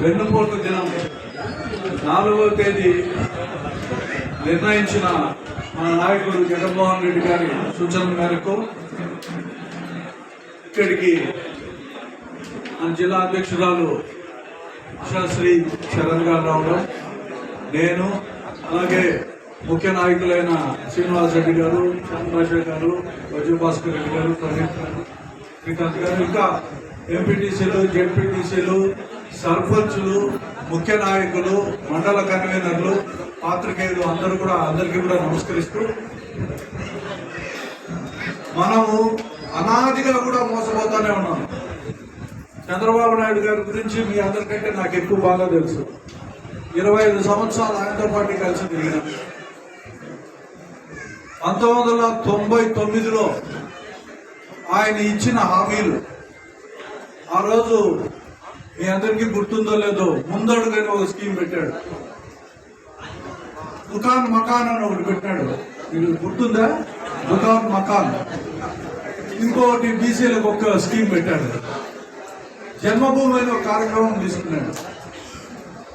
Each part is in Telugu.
వెన్నుపోటు దినం నాలుగవ తేదీ నిర్ణయించిన మన నాయకుడు జగన్మోహన్ రెడ్డి గారి సూచన మేరకు ఇక్కడికి మన జిల్లా అధ్యక్షురాలు ఉషాశ్రీ చరణ్ గారు రావడం నేను అలాగే ముఖ్య నాయకులైన శ్రీనివాస్ రెడ్డి గారు చంద్రశేఖర్ గారు వజయభాస్కర్ రెడ్డి గారు ప్రదీప్ గారు శ్రీకాంత్ గారు ఇంకా ఎంపీటీసీలు జెడ్పీటీసీలు సర్పంచులు ముఖ్య నాయకులు మండల కన్వీనర్లు పాత్రికేయులు అందరూ కూడా అందరికీ కూడా నమస్కరిస్తూ మనము అనాదిగా కూడా మోసపోతానే ఉన్నాం. చంద్రబాబు నాయుడు గారి గురించి మీ అందరికంటే నాకు ఎక్కువ బాగా తెలుసు. ఇరవై ఐదు సంవత్సరాలు ఆయనతో పాటు కలిసి తిరిగిన పంతొమ్మిది వందల తొంభై తొమ్మిదిలో ఆయన ఇచ్చిన హామీలు. ఆ రోజు మీ అందరికీ గుర్తుందో లేదో ముందడుగని ఒక స్కీమ్ పెట్టాడు. దుకాన్ మకాన్ అని ఒకటి పెట్టాడు. మీకు గుర్తుందా? దుకాన్ మకాన్. ఇంకోటి బీసీలకు ఒక స్కీమ్ పెట్టాడు. జన్మభూమి అనే ఒక కార్యక్రమం తీసుకున్నాడు.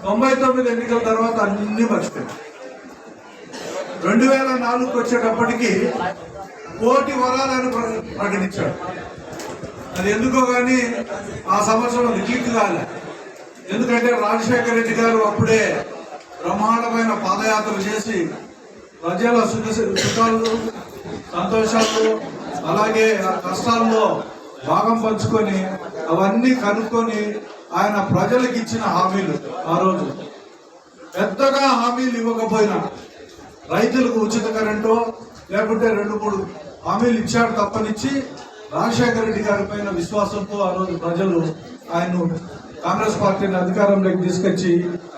తొంభై తొమ్మిది ఎన్నికల తర్వాత అన్ని మర్చిపోయాడు. రెండు వేల నాలుగుకి వచ్చేటప్పటికి కోటి వరాలను ప్రకటించాడు. అది ఎందుకో కానీ ఆ సంవత్సరం అది కాలే. ఎందుకంటే రాజశేఖర రెడ్డి గారు అప్పుడే బ్రహ్మాండమైన పాదయాత్ర చేసి ప్రజల సుఖ సుఖాలు సంతోషాలు అలాగే ఆ కష్టాల్లో భాగం పంచుకొని అవన్నీ కనుక్కొని ఆయన ప్రజలకు ఇచ్చిన హామీలు ఆ రోజు. పెద్దగా హామీలు ఇవ్వకపోయినా రైతులకు ఉచిత కరెంటు లేకుంటే రెండు మూడు హామీలు ఇచ్చాడు తప్పనిచ్చి రాజశేఖర రెడ్డి గారి పైన విశ్వాసంతో ఆ రోజు ప్రజలు ఆయన్ను కాంగ్రెస్ పార్టీని అధికారంలోకి తీసుకొచ్చి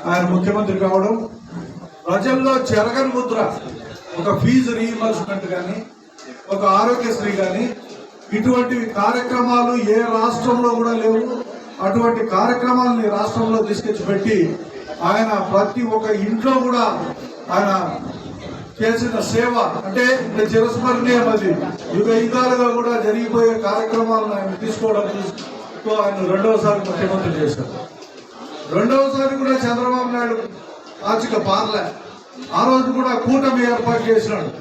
ఆయన ముఖ్యమంత్రి కావడం ప్రజల్లో చెరగని ముద్ర ఒక ఫీజు రీఇంబర్స్మెంట్ కానీ ఒక ఆరోగ్యశ్రీ కానీ ఇటువంటి కార్యక్రమాలు ఏ రాష్ట్రంలో కూడా లేవు. అటువంటి కార్యక్రమాలని రాష్ట్రంలో తీసుకొచ్చి పెట్టి ఆయన ప్రతి ఒక్క ఇంట్లో కూడా ఆయన చేసిన సేవ అంటే చిరస్మరణీయం అది. యుగ యుగాలుగా కూడా జరిగిపోయే కార్యక్రమాలను ఆయన తీసుకోవడంతో ఆయన రెండవసారి ముఖ్యమంత్రి చేశారు. రెండవసారి కూడా చంద్రబాబు నాయుడు ఆచిక పార్లే. ఆ రోజు కూడా కూటమి ఏర్పాటు చేసినాడు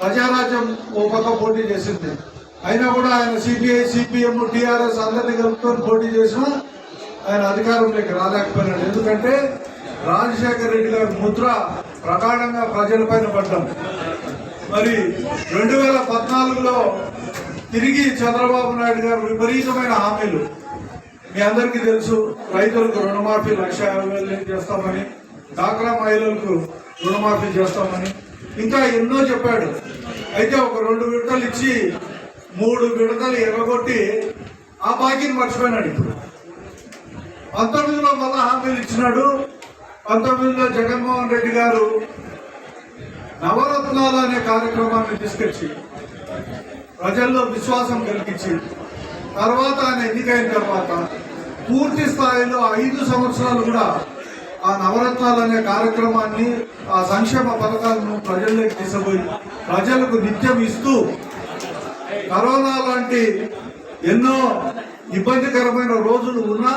ప్రజారాజ్యం ఓ పక్క పోటీ చేసింది. అయినా కూడా ఆయన సిపిఐ సిపిఎం టిఆర్ఎస్ అందరినీ కలుపుకొని పోటీ చేసినా ఆయన అధికారంలోకి రాలేకపోయినాడు. ఎందుకంటే రాజశేఖర రెడ్డి గారి ముద్ర ప్రగాఢంగా ప్రజలపైన పడ్డాం. మరి రెండు వేల పద్నాలుగులో తిరిగి చంద్రబాబు నాయుడు గారు విపరీతమైన హామీలు. మీ అందరికీ తెలుసు రైతులకు రుణమాఫీ లక్ష యాభై వేలు చేస్తామని డాక్రా మహిళలకు రుణమాఫీ చేస్తామని. ఇంకా ఎన్నో చెప్పాడు. అయితే ఒక రెండు విడతలు ఇచ్చి మూడు విడతలు ఎగగొట్టి ఆ బాకీని మర్చిపోయినాడు ఇప్పుడు. పంతొమ్మిదిలో మళ్ళా హామీలు ఇచ్చినాడు. పంతొమ్మిదిలో జగన్మోహన్ రెడ్డి గారు నవరత్నాలు అనే కార్యక్రమాన్ని తీసుకొచ్చి ప్రజల్లో విశ్వాసం కలిగించి తర్వాత ఆయన ఎన్నికైన తర్వాత పూర్తి స్థాయిలో ఐదు సంవత్సరాలు కూడా ఆ నవరత్నాలు అనే కార్యక్రమాన్ని ఆ సంక్షేమ పథకాలను ప్రజల్లోకి తీసుకుపోయి ప్రజలకు నిత్యం ఇస్తూ కరోనా లాంటి ఎన్నో ఇబ్బందికరమైన రోజులు ఉన్నా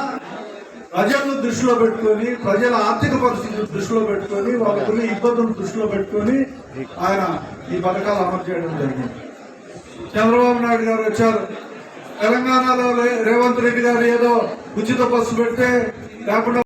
ప్రజలను దృష్టిలో పెట్టుకొని ప్రజల ఆర్థిక పరిస్థితులు దృష్టిలో పెట్టుకొని వాళ్ళకున్న ఇబ్బందులను దృష్టిలో పెట్టుకొని ఆయన ఈ పథకాలు అమలు చేయడం జరిగింది. చంద్రబాబు నాయుడు గారు వచ్చారు. తెలంగాణలో రేవంత్ రెడ్డి గారు ఏదో ఉచిత బస్సు పెడితే లేకుండా